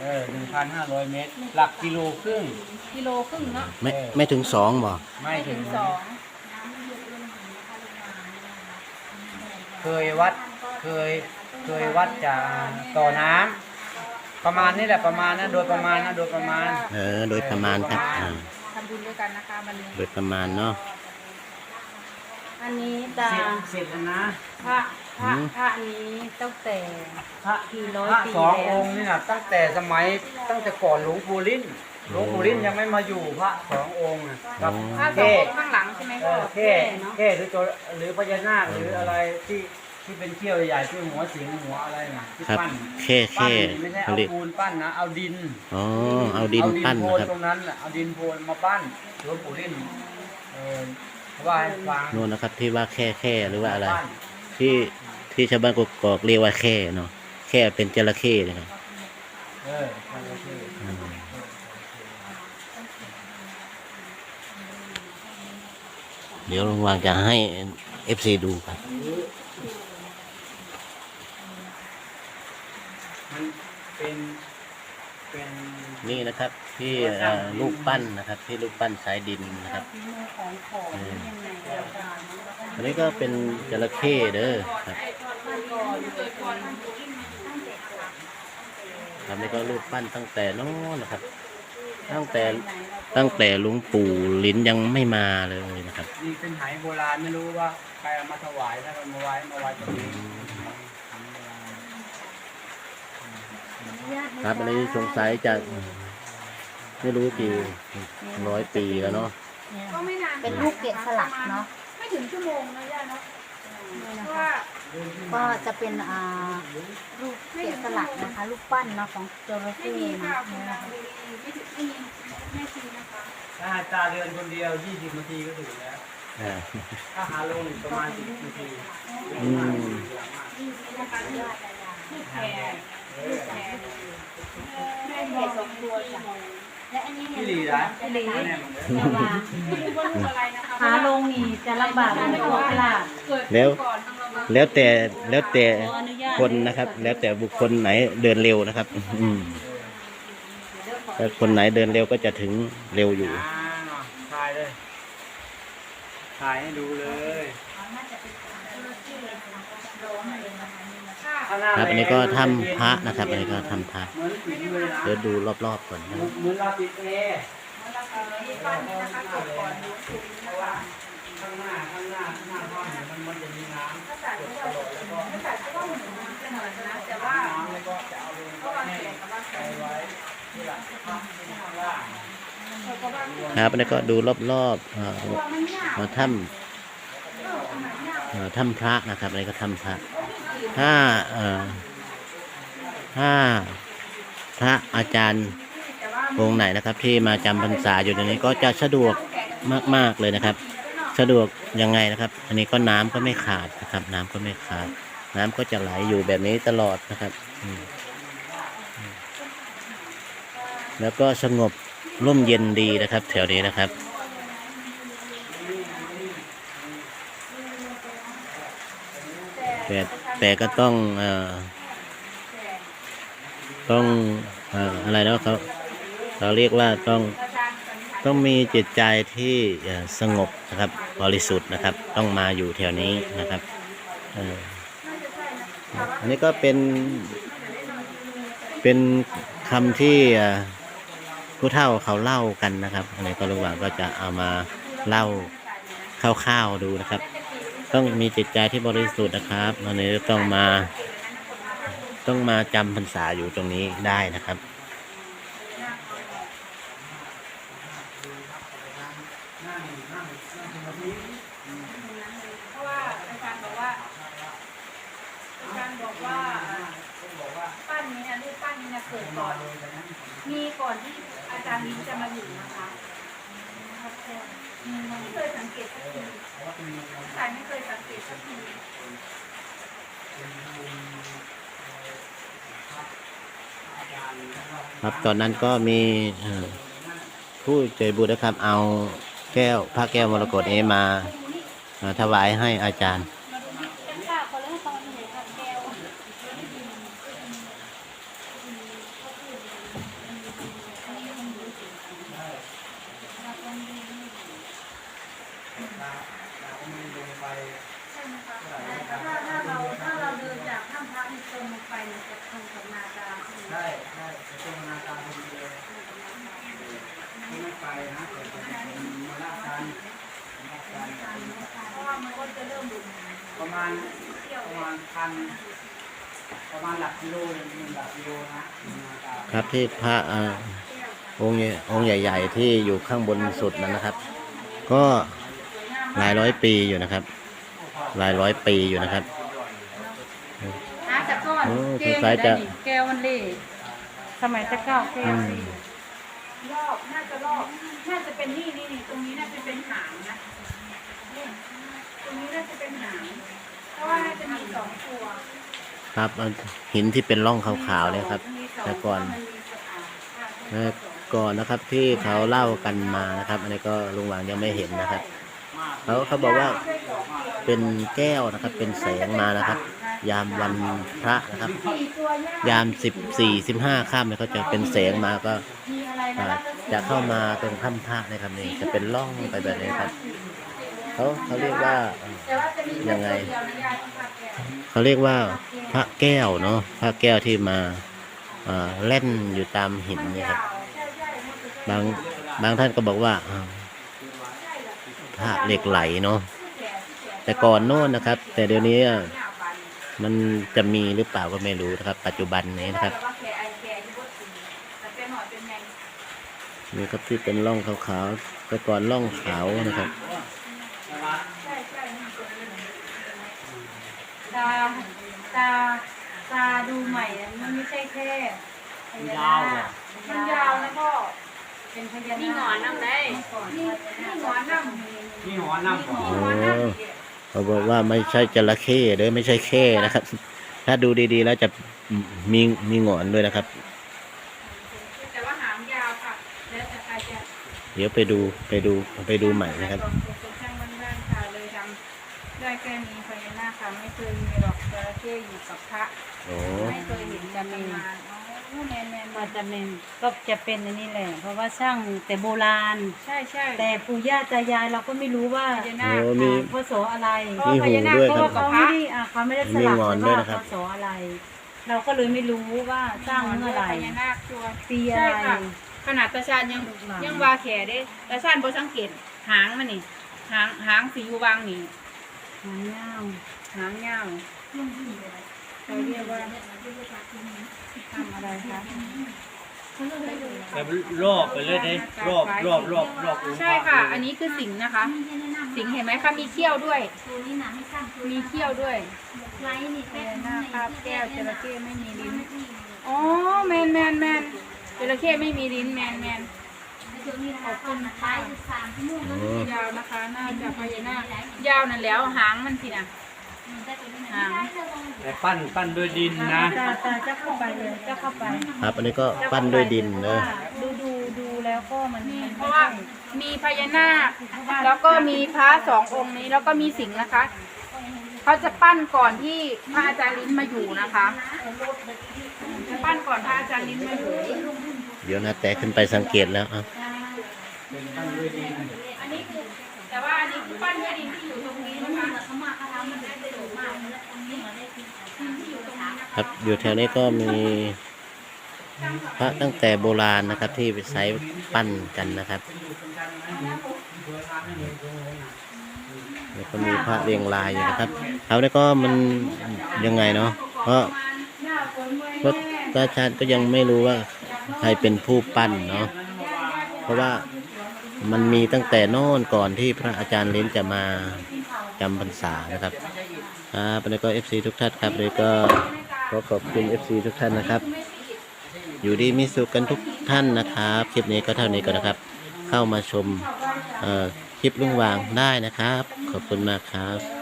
เออหนึ่งพันห้าร้อยเมตร หลักกิโลครึ่ง กิโลครึ่งเนาะไม่ไม่ถึงสองบ่ไม่ถึถึงงสองเคยวัด เคย เคยวัดจากต่อน้ำประมาณนี้แหละประมาณนะโดยประมาณนะโดยประมาณ เออ โดยประมาณครับอ่าทำบุญด้วยกันนะคะวันนี้โดยประมาณเนาะอันนี้ตาเสร็จเสร็จแล้วนะ พระ พระหืมพระนี้ตั้งแต่พระกี่ร้อยพระปีสองแล้วองค์นี่นะตั้งแต่สมัยตั้งแต่ก่อนหลวงปู่ลิ้นหลวงปู่ลิ้นยังไม่มาอยู่พระสององค์น่ะกับพระสองเท่องค์ข้างหลังใช่ไหมเอพ่ออเท่เนาะเท่หรือตัวหรือพญานาคหรืออะไรที่ที่เป็นเขี้ยวใหญ่ๆที่หัวสิงหัวอะไรน่ะที่ครับปั้นแค่ปั้นแค่ไม่ใช่เขาเอาเรียกปูนปั้นนะเอาดิน อ๋อเอาดินปั้นโพนะครับ ตรงนั้นน่ะเอาดินโพนมาปั้นหลวงปู่ลิ้นเออว่าให้ฟังนู่นนะครับที่ว่าแค่แค่หรือว่าอะไร ปั้น ที่ที่ชาวบ้านกกอกเรียกว่าแค่เนาะแค่เป็นจระเข้นะครับเออใช่ใช่อืมเดี๋ยวลุงวางจะให้เอฟซีดูครับมันเป็น เป็นนี่นะครับที่เอ่อลูกปั้นนะครับ ที่ลูกปั้นสายดินนะครับ ฝีมือของของนี่ยังไงอาจารย์อันนี้ก็เป็นจระเข้เด้อครับครับนี่ก็รูปปั้นตั้งแต่โน้นนะครับ ตั้งแต่ตั้งแต่หลวงปู่ลิ้นยังไม่มาเลยนะครับนี่เป็นไหโบราณไม่รู้ว่าใครเอามาถวายถ้าเอามาไว้มาไว้ตรงนี้ ครับอันนี้สงสัยจะไม่รู้กี่ร้อยปีแล้วเนาะก็ไม่นานเป็นลูกเกดสลักเนาะไม่ถึงชั่วโมงนะย่าเนาะนี่เพนะราะคะว่าก็จะเป็นอ่าลูกเกดสลักนะคะลูกปั้นเนาะของจระไม่เข้มีนะค่ะคุนี่ณนะนางคะบุรีไม่ถึงไม่มีแม่ชีนะคะถ้าตาเดินคนเดียว20นาทีก็ถึงแล้วอ่าถ้าหาลงอีกประมาณ10นาทีอืม นะคะลูกลูกแพรลูกแพรแม่แพรสองตัวจ้ะและอันนี้พี่หลีนะพี่หลีแน่นอนเลยจะวางไม่รู้ว่าลูกอะไรนะคะหาลงนี่จะลำบากในตัวเวลาเกิดแล้วก่อนทางเรามาแล้วแต่แล้วแต่คนนะครับ แล้วแต่บุคคลไหนเดินเร็วนะครับ อืมถ้าคนไหนเดินเร็วก็จะถึงเร็วอยู่อ่าถ่ายเลยถ่ายให้ดูเลย ครับอันนี้ก็ถ้ำพระนะครับ อันนี้ก็ถ้ำพระเดี๋ยวดูรอบๆก่อนนะเหมือนเราปิดแอร์บ้นนะคะกดก่อนดูคุณเพราะว่าข้างหน้าข้างหน้าหน้าห้องเนี่ยมันมันจะมีน้ำถ้าจ่ายก็ว่าถ้าจ่ายก็ว่าเหมือนมันนะแต่ว่าก็วางแผนกับว่าแผนไว้ที่หลังข้างล่างครับอันนี้ก็ดูรอบๆอ่าว่ามันยากอ่าถ้ำอออันไหนยาถ้ำพระนะครับอันนี้ก็ถ้ำพระ ถ้าเอ่อถ้าพระอาจารย์แต่ว่าองค์ไหนนะครับ ที่มาจำพรรษาอยู่ตรงนี้ก็จะสะดวกมาก ๆเลยนะครับ สะดวกยังไงนะครับ อันนี้ก็น้ำก็ไม่ขาดนะครับ น้ำก็ไม่ขาด น้ำก็จะไหลอยู่แบบนี้ตลอดนะครับแล้วก็สงบร่มเย็นดีนะครับ แถวนี้นะครับแต่ แต่ก็ต้องอต้องออะไรนะเขาเราเรียกว่าต้องต้องมีจิตใจที่สงบนะครับบริสุทธิ์นะครับ ต้องมาอยู่แถวนี้นะครับอันนี้ก็เป็นเป็นคำที่ผู้เฒ่าเขาเล่ากันนะครับอันนี้ก็ระหว่างก็จะเอามาเล่าคร่าวๆดูนะครับ ต้องมีจิตใจที่บริสุทธิ์นะครับวันนี้ต้องมา ต้องมาจำพรรษาอยู่ตรงนี้ได้นะครับเพราะว่าอาจารย์บอกว่าอาจารย์บอกว่าปั้นนี้นะรูปปั้นนี้นะเกิดก่อน มีก่อนที่อาจารย์ลิ้จะมาอยู่นะคะอืม ไม่เคยสังเกตสักทีใช่ไม่เคยสังเกตสักทีครับตอนนั้นก็มีผู้ใจบุญนะครับ เอาแก้วพระแก้วมรกตนี้มาถวายให้อาจารย์ ค่ะคนเล่นตอนนี้ค่ะแก้ว ใช่ตรงนาตาพอดีเลยไม่ไปนะแต่มาลากันมาลากัน เพราะว่ามันก็จะเริ่มดุ ประมาณประมาณ พันประมาณหลักกิโลหนึ่งหลักกิโลนะนาตาครับที่พระอ่าองค์ใหญ่องค์ใหญ่ ๆ ที่อยู่ข้างบนสุดนั้นนะครับ ก็หลายร้อยปีอยู่นะครับ หลายร้อยปีอยู่นะครับหาจากก้อนโอ้สงสัยจะแก้วมันเล่สมัยตะเก้าแก้อืวมรอบน่าจะรอบน่าจะเป็นนี่นี่นี่ตรงนี้น่าจะเป็นหางนะนี่ตรงนี้น่าจะเป็นหาง เพราะว่าน่าจะมีสองตัวครับเอาหินที่เป็นร่องขาวๆเนี่ยครับมีสงแต่ก่อนมันมีสองอ่าเอ่อก่อนนะครับที่เขาเล่ากันมานะครับ อันนี้ก็ลุงหวางยังไม่เห็นนะครับเขาเขาบอกว่าเป็นแก้วนะครับ เป็นแสงมานะครับ ยามวันพระนะครับสี่ตัวยากยามสิบสี่สิบห้าค่ำเนี่ยเขาจะเป็นแสงมาก็มีอะไรอ่านะจะเข้ามาตรงถ้ำพระนะครับนี่จะเป็นร่องไปแบบนี้ครับ เขาเขาเรียกว่าแต่ว่าจะมียังไงตัวเดียวนะยายต้องการแก้วเขาเรียกว่าพระแก้วเนาะพระแก้วที่มาอ่าเล่นอยู่ตามหินมันนี่ยาครับวใช่ใช่มันจะบางบางท่านก็บอกว่าอ่าพระเหล็กไหลเนาะแต่ก่อนโน่นนะครับ แต่เดี๋ยวนี้อะมันจะมีหรือเปล่าก็ไม่รู้นะครับ ปัจจุบันนี้นะครับแต่ว่าแก่ไอแก่ที่บดสีแต่เป็นหน่อยเป็นไงนี่ครับที่เป็นร่องขาวๆแต่ก่อนร่องขาวนะครับ ใช่ใช่นี่ตัวนี้ตาตาตาดูใหม่อะมันไม่ใช่แค่ พญานาคมันยาวแล้วก็เป็นพญานาคนี่หงอนน้ำได้นี่นี่หงอนน้ำนี่หัวน้ำก่อนนี่หงอนน้ำอีกเขาบอกว่าไม่ใช่จระเข้เด้อไม่ใช่แค่นะครับ ถ้าดูดีๆแล้วจะมีมีหงอนด้วยนะครับ แต่ว่าหางยาวค่ะแล้วแต่ใครจะเดี๋ยวไปดูไปดูไปดูใหม่นะครับช่างมันบ้านค่ะเลยทำได้แค่นี้พญานาคค่ะไม่เคยมีหรอกจระเข้อยู่กับพระโอ้ไม่เคยเห็นจะมีอ๋อ แมนแมนก็จะเป็นก็จะเป็นอันนี้แหละ เพราะว่าสร้างแต่โบราณ ใช่ใช่แต่ปู่ย่าตายายเราก็ไม่รู้ว่าพญานาคโอ้มี พศอะไรมีหูด้วยครับเขาไม่ได้อ่าเขาไม่ได้สลักมีงอนเลยด้วยว่านะครับพศอะไร เราก็เลยไม่รู้ว่าสร้างเมื่อไหร่พญานาคชัวร์ ปีอะใช่ไร ค่ะ ขนาดตาชาญยังยังว่าแขเด้ตาชาญบ่สังเกตหางมันนี่หางหางสีวางนี่หางยาวหางยาว เขาเรียกว่าทำอะไรคะแบบรอบไปเลยเด้รอบรอบรอบรอบองค์พรใช่ค่ะ อันนี้คือสิงห์นะคะ สิงห์เห็นไหมคะมีเขี้ยวด้วย มีเขี้ยวด้วยพญานาคคาบแก้วจระเข้ไม่มีลิ้นอ๋อแมนแมนแมนจระเข้ไม่มีลิ้นแมนแมนขอบคุณค่ะโอ้ยาวนะคะน่าจะพญานาคยาวนั่นแล้วหางมันสินะ หางแต่ปั้นปั้นด้วยดินนะตาตาจะเข้าไปเลยจะเข้าไปครับอันนี้ก็ปั้นด้วยดินเนอะดูดูดูแล้วก็มันนี่มันเพราะว่ามีพญานาคแล้วก็มีพระสององค์นี้แล้วก็มีสิงห์นะคะเขาจะปั้นก่อนที่พระอาจารย์ลิ้นมาอยู่นะคะจะปั้นก่อนพระอาจารย์ลิ้นมาอยู่เดี๋ยวนะแต่ขึ้นไปสังเกตแล้วอะเป็นปั้นด้วยดินอันนี้ ครับอยู่แถวนี้ก็มีพระตั้งแต่โบราณนะครับ ที่ใช้ปั้นกันนะครับแล้วก็มีพระเรียงรายอยู่นะครับเขาเนี่ก็มันยังไงเนาะเพราะเพราะตาชาติก็ยังไม่รู้ว่าใครเป็นผู้ปั้นเนาะเพราะว่ามันมีตั้งแต่โน่นก่อนที่พระอาจารย์ลิ้นจะมาจำพรรษานะครับครับแล้วก็เอฟซีทุกท่านครับเลยก็ ขอขอบคุณเอฟซีทุกท่านนะครับ อยู่ดีมีสุขกันทุกท่านนะครับ คลิปนี้ก็เท่านี้ก่อนนะครับ เข้ามาชมคลิปลุงวางได้นะครับ ขอบคุณมากครับ